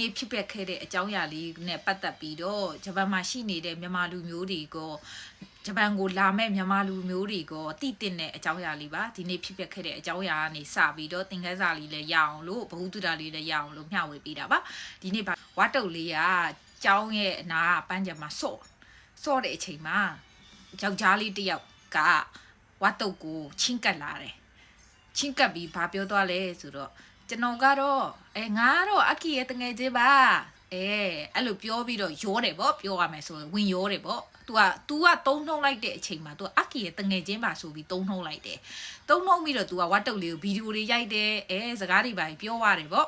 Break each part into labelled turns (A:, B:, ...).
A: နေ့ဖြစ်ပျက်ခဲ့တဲ့အကြောင်းအရာလေးနဲ့ပတ်သက်ပြီးတော့ဂျပန်မှာရှိနေတဲ့မြန်မာလူမျိုးတွေကဂျပန်ကိုလာမဲ့မြန်မာလူမျိုးတွေကတည်တင်တဲ့အကြောင်းအရာလေးပါဒီနေ့ဖြစ်ပျက်ခဲ့တဲ့အကြောင်းအရာကနေစပြီးတော့သင်ခန်းစာလေးလည်းရအောင်လို့ဘ ഹു တုဒလေးလည်းရအောင်လို့မျှဝေပေးတာပါဒီနေ့ပါဝတ်တုတ်လေးကကျောင်းရဲ့အနာပန်းချံမှာစော့စော့တဲ့အချိန်မှာယောက်ျားလေးတစ်ယောက်ကဝတ်တုတ်ကိုချင်းကပ်လာတယ်ချင်းကပ်ပြီးဘာပြောသွားလဲဆိုတော့ ကျွန်တော်ကတော့အဲငါကတော့အကီရဲ့တငယ်ချင်းပါအဲအဲ့လိုပြောပြီးတော့ရောတယ်ဗောပြောရမယ်ဆိုရင်ဝင်ရောတယ်ဗော तू က तू ကတုံးနှုံးလိုက်တဲ့အချိန်မှာ तू အကီရဲ့တငယ်ချင်းပါဆိုပြီးတုံးနှုံးလိုက်တယ်တုံးနှုံးပြီးတော့ तू ကဝတ်တုတ်လေးကိုဗီဒီယိုတွေရိုက်တယ်အဲစကားတွေပါပြောရတယ်ဗော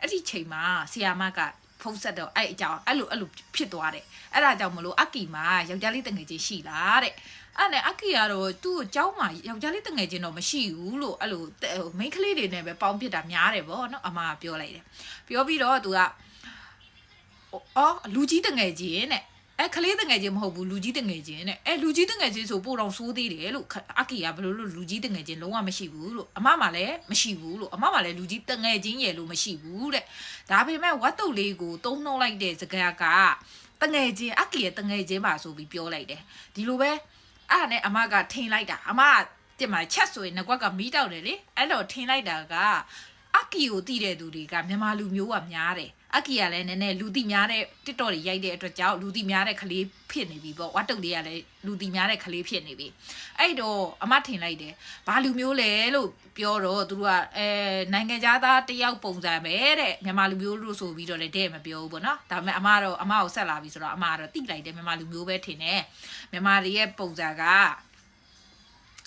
A: အဲ့ဒီချိန်မှာဆီယာမကဖုန်းဆက်တော့အဲ့အကြောင်းအဲ့လိုအဲ့လိုဖြစ်သွားတယ်အဲ့ဒါကြောင့်မလို့အကီမှာယောက်ျားလေးတငယ်ချင်းရှိလားတဲ့ အဲ့နဲ့အကီကတော့သူ့ကိုကျောင်းမှာယောက်ျားလေးတငယ်ချင်းတော့မရှိဘူးလို့အဲ့လိုမိန်းကလေးတွေနဲ့ပဲပေါင်းဖြစ်တာများတယ်ဗောနော်အမကပြောလိုက်တယ်ပြောပြီးတော့သူကအော်လူကြီးတငယ်ချင်းတဲ့အဲကလေးတငယ်ချင်းမဟုတ်ဘူးလူကြီးတငယ်ချင်းတဲ့အဲလူကြီးတငယ်ချင်းဆိုပို့တော့ဆိုးသေးတယ်လို့အကီကဘယ်လိုလို့လူကြီးတငယ်ချင်းလုံးဝမရှိဘူးလို့အမမှလည်းမရှိဘူးလို့အမမှလည်းလူကြီးတငယ်ချင်းရဲ့လို့မရှိဘူးတဲ့ဒါပေမဲ့ဝတ်တုတ်လေးကိုတုံးနှုံးလိုက်တဲ့စကားကတငယ်ချင်းအကီရဲ့တငယ်ချင်းပါဆိုပြီးပြောလိုက်တယ်ဒီလိုပဲ အဲ့ဒါနဲ့အမကထိန်လိုက်တာအမကတင်မှာချက်ဆိုရင်ငကွက်ကမီးတောက်တယ်လေအဲ့တော့ထိန်လိုက်တာက အကီကိုတီးတဲ့သူတွေကမြန်မာလူမျိုးကများတယ်အကီကလည်းနည်းနည်းလူတိများတဲ့တစ်တော်တွေရိုက်တဲ့အတွက်ကြောင့်လူတိများတဲ့ကလေးဖြစ်နေပြီပေါ့ဝတ်တုတ်လေးကလည်းလူတိများတဲ့ကလေးဖြစ်နေပြီအဲ့တော့အမထင်လိုက်တယ်ဘာလူမျိုးလဲလို့ပြောတော့သူတို့ကအဲနိုင်ငံသားတယောက်ပုံစံပဲတဲ့မြန်မာလူမျိုးလို့ဆိုပြီးတော့လည်းတဲ့မပြောဘူးပေါ့နော်ဒါပေမဲ့အမတော့အမကိုဆက်လာပြီဆိုတော့အမကတော့တိလိုက်တယ်မြန်မာလူမျိုးပဲထင်တယ်မြန်မာတွေရဲ့ပုံစံက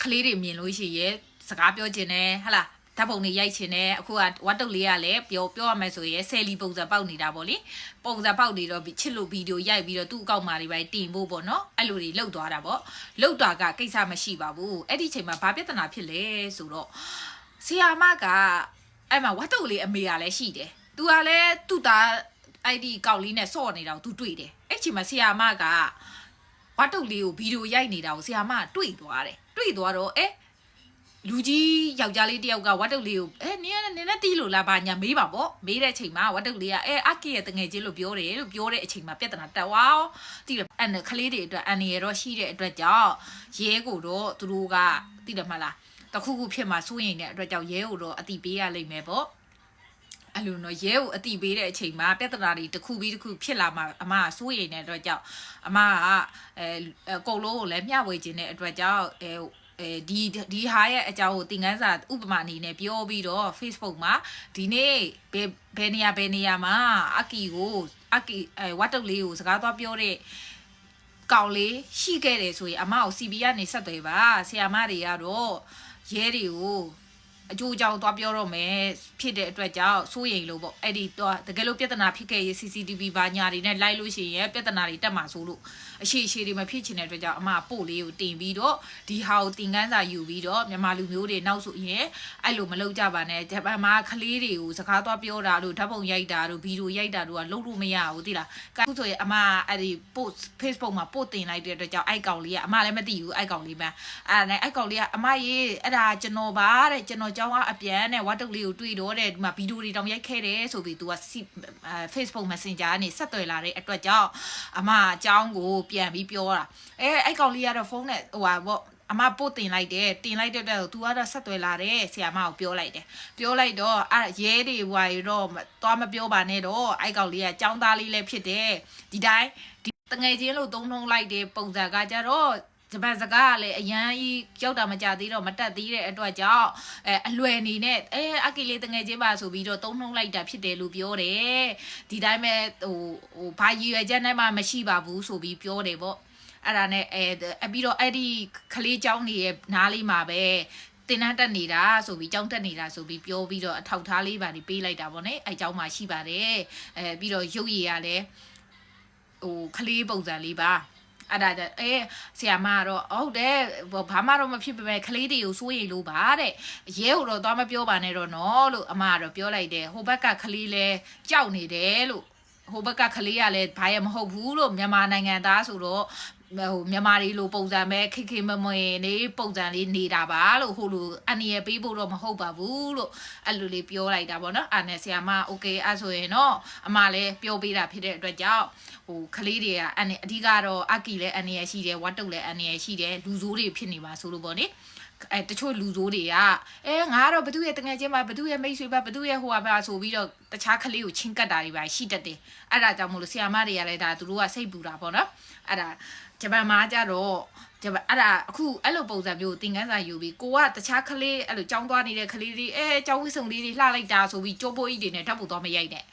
A: ကလေးတွေမြင်လို့ရှိရဲစကားပြောခြင်းနဲ့ဟဟလား ဓာတ်ပုံတွေရိုက်ခြင်းနဲ့အခုကဝတ်တုတ်လေးကလည်းပြောပြောရမယ်ဆိုရင်ဆယ်လီပုံစံပေါက်နေတာပေါ့လေပုံစံပေါက်နေတော့ချစ်လို့ဗီဒီယိုရိုက်ပြီးတော့သူ့အကောင့်မှာတွေပဲတင်ဖို့ပေါ့နော်အဲ့လိုတွေလှုပ်သွားတာပေါ့လှုပ်တာကကိစ္စမရှိပါဘူးအဲ့ဒီချိန်မှာဘာပြဿနာဖြစ်လဲဆိုတော့ဆီယာမကအဲ့မှာဝတ်တုတ်လေးအမေကလည်းရှိတယ်သူကလည်းသူ့သားအဲ့ဒီကောက်လေးနဲ့ဆော့နေတာကိုသူတွေ့တယ်အဲ့ချိန်မှာဆီယာမကဝတ်တုတ်လေးကိုဗီဒီယိုရိုက်နေတာကိုဆရာမကတွေ့သွားတယ်တွေ့သွားတော့အဲ လူကြီးယောက်ျားလေးတယောက်ကဝတ်တုတ်လေးကိုအဲနင်းကနင်းနဲ့တီးလို့လားဘာညာမေးပါပေါ့မေးတဲ့အချိန်မှာဝတ်တုတ်လေးကအဲအကီရဲ့တငယ်ချင်းလို့ပြောတယ်လို့ပြောတဲ့အချိန်မှာပြဿနာတက်သွားတီးတယ်အဲ့နဲ့ကလေးတွေအတွက်အန်နေရတော့ရှိတဲ့အတွက်ကြောင့်ရဲကိုတော့သူတို့ကတီးတယ်မလားတခုခုဖြစ်မှာစိုးရိမ်တဲ့အတွက်ကြောင့်ရဲကိုတော့အတိပေးရလိမ့်မယ်ပေါ့အဲ့လိုနော်ရဲကိုအတိပေးတဲ့အချိန်မှာပြဿနာတွေတစ်ခုပြီးတစ်ခုဖြစ်လာမှာအမကစိုးရိမ်တဲ့အတွက်ကြောင့်အမကအဲအကုန်လုံးကိုလည်းမျှဝေခြင်းတဲ့အတွက်ကြောင့်အဲ အဲဒီဒီဟာရဲ့အကြောင်းကိုသင်ခန်းစာဥပမာအနေနဲ့ပြောပြီးတော့ Facebook မှာဒီနေ့ဘယ်ဘယ်နေရာဘယ်နေရာမှာအကီကိုအကီအဲဝတ်တုတ်လေးကိုစကားသွားပြောတဲ့ကောင်လေးရှိခဲ့တယ်ဆိုရင်အမကို CB ကနေဆက်သွယ်ပါဆရာမတွေကတော့ရဲတွေကို အကျိုးအကြောင်းသွားပြောတော့မယ်ဖြစ်တဲ့အတွက်ကြောင့်စိုးရိမ်လို့ပေါ့အဲ့ဒီတော့တကယ်လို့ပြဿနာဖြစ်ခဲ့ရေး CCTV ဘာညာတွေနဲ့လိုက်လို့ရှိရင်ပြဿနာတွေတက်မှာဆိုလို့အရှိရှိတွေမဖြစ်ချင်တဲ့အတွက်ကြောင့်အမပို့လေးကိုတင်ပြီးတော့ဒီဟာကိုတင်ကန်းစာယူပြီးတော့မြန်မာလူမျိုးတွေနောက်ဆိုရင်အဲ့လိုမလုပ်ကြပါနဲ့ဂျပန်မှာကလေးတွေကိုစကားသွားပြောတာလို့ဓာတ်ပုံရိုက်တာတို့ဗီဒီယိုရိုက်တာတို့ကလုပ်လို့မရဘူးသိလားအခုဆိုရင်အမအဲ့ဒီ post Facebook မှာပို့တင်လိုက်တဲ့အတွက်ကြောင့်အဲ့ကောင်လေးကအမလည်းမသိဘူးအဲ့ကောင်လေးမှအဲ့ဒါနဲ့အဲ့ကောင်လေးကအမရေးအဲ့ဒါကျွန်တော်ပါတဲ့ကျွန်တော်ကျောင်းကအပြန်နဲ့ဝတ်တုတ်လေးကိုတွေ့တော့တဲ့ဒီမှာဗီဒီယိုတွေတောင်ရိုက်ခဲ့တယ်ဆိုပြီး तू က Facebook Messenger ကနေဆက်သွယ်လာတဲ့အတွက်ကြောင့်အမအကြောင်းကိုပြန်ပြီးပြောတာအဲအဲ့ကောင်လေးကတော့ဖုန်းနဲ့ဟိုဟာပေါ့အမပို့တင်လိုက်တယ်တင်လိုက်တဲ့တော့ तू ကတော့ဆက်သွယ်လာတယ်ဆရာမကိုပြောလိုက်တယ်ပြောလိုက်တော့အဲ့ရဲတွေဟွာရတော့သွားမပြောပါနဲ့တော့အဲ့ကောင်လေးကចောင်းသားလေးလည်းဖြစ်တယ်ဒီတိုင်းဒီတငယ်ချင်းလို့သုံးနှုံးလိုက်တဲ့ပုံစံကကြတော့ ဂျပန်စကားကလည်းအရန်ကြီးရောက်တာမကြသေးတော့မတက်သေးတဲ့အတွက်ကြောင့်အဲအလွယ်နေနဲ့အဲအကီလေးတငယ်ချင်းပါဆိုပြီးတော့သုံးနှုံးလိုက်တာဖြစ်တယ်လို့ပြောတယ်ဒီတိုင်းပဲဟိုဟိုဘာရည်ရွယ်ချက်နဲ့မှမရှိပါဘူးဆိုပြီးပြောတယ်ပေါ့အဲ့ဒါနဲ့အဲအပြီးတော့အဲ့ဒီကလေးเจ้าနေရဲ့နားလေးမှာပဲတင်တန်းတက်နေတာဆိုပြီးကြောင်းတက်နေတာဆိုပြီးပြောပြီးတော့အထောက်ထားလေးပါနေပေးလိုက်တာပေါ့နော်အဲเจ้าမှာရှိပါတယ်အဲပြီးတော့ရုပ်ရည်ကလည်းဟိုကလေးပုံစံလေးပါ အဲ့ဒါကြအဲဆရာမကတော့ဟုတ်တယ်ဘာမှတော့မဖြစ်ပေမဲ့ကလေးတွေကိုစိုးရိမ်လို့ပါတဲ့ရဲကိုတော့သွားမပြောပါနဲ့တော့နော်လို့အမကတော့ပြောလိုက်တယ်ဟိုဘက်ကကလေးလဲကြောက်နေတယ်လို့ ဟိုဘက်ကကလေးကလည်းဘာရမဟုတ်ဘူးလို့မြန်မာနိုင်ငံသားဆိုတော့ ဟိုမြန်မာတွေလိုပုံစံပဲခိခိမမွင်နေပုံစံလေးနေတာပါလို့ဟိုလိုအန်ရပေးဖို့တော့မဟုတ်ပါဘူးလို့အဲ့လိုလေးပြောလိုက်တာပေါ့နော်အာနဲ့ဆရာမโอเคအဲ့ဆိုရင်တော့အမလည်းပြောပေးတာဖြစ်တဲ့အတွက်ကြောင့်ဟိုကလေးတွေကအန်အဓိကတော့အကီလည်းအန်ရရှိတယ်ဝတ်တုတ်လည်းအန်ရရှိတယ်လူဆိုးတွေဖြစ်နေပါဆိုလို့ပေါ့နိ အဲတချို့လူဆိုးတွေကအဲငါကတော့ဘသူရဲ့တငယ်ချင်းပါဘသူရဲ့မိတ်ဆွေပါဘသူရဲ့ဟိုပါပါဆိုပြီးတော့တခြားကလေးကိုချင်းကတ်တာတွေပါရှိတတ်တယ်အဲ့ဒါကြောင့်မို့လို့ဆီယာမတွေကလည်းဒါသူတို့ကစိတ်ပူတာပေါ့နော်အဲ့ဒါဂျပန်မှာကြတော့ဂျပန်အဲ့ဒါအခုအဲ့လိုပုံစံမျိုးသင်ခန်းစာယူပြီးကိုကတခြားကလေးအဲ့လိုကြောင်းသွားနေတဲ့ကလေးတွေအဲကြောင်းဝိဆုံလေးတွေလှလိုက်တာဆိုပြီးကြိုးပိုးကြီးတွေနဲ့ဓာတ်ပုံသွားမရိုက်နဲ့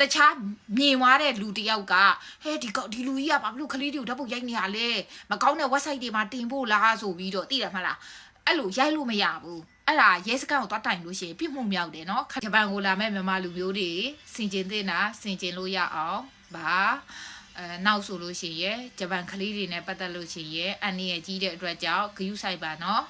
A: တခြားမြင်သွားတဲ့လူတစ်ယောက်ကဟဲဒီကောဒီလူကြီးကဘာလို့ကလေးတွေကိုဓာတ်ပုံရိုက်နေရလဲမကောင်းတဲ့ website တွေမှာတင်ဖို့လားဆိုပြီးတော့သိတယ်မလား အဲ့လိုရိုက်လို့မရဘူးအဲ့ဒါရဲစခန်းကိုသွားတိုင်လို့ရှိရင်ပြစ်မှုမြောက်တယ်နော်ဂျပန်ကိုလာမဲ့မြန်မာလူမျိုးတွေစင်ကျင်တင်တာစင်ကျင်လို့ရအောင်ဗာအဲနောက်ဆိုလို့ရှိရင်ဂျပန်ကလေးတွေနဲ့ပတ်သက်လို့ရှိရင်အန်နီရဲ့ကြီးတဲ့အတွက်ကြောင့်ဂယုဆိုင်ပါနော်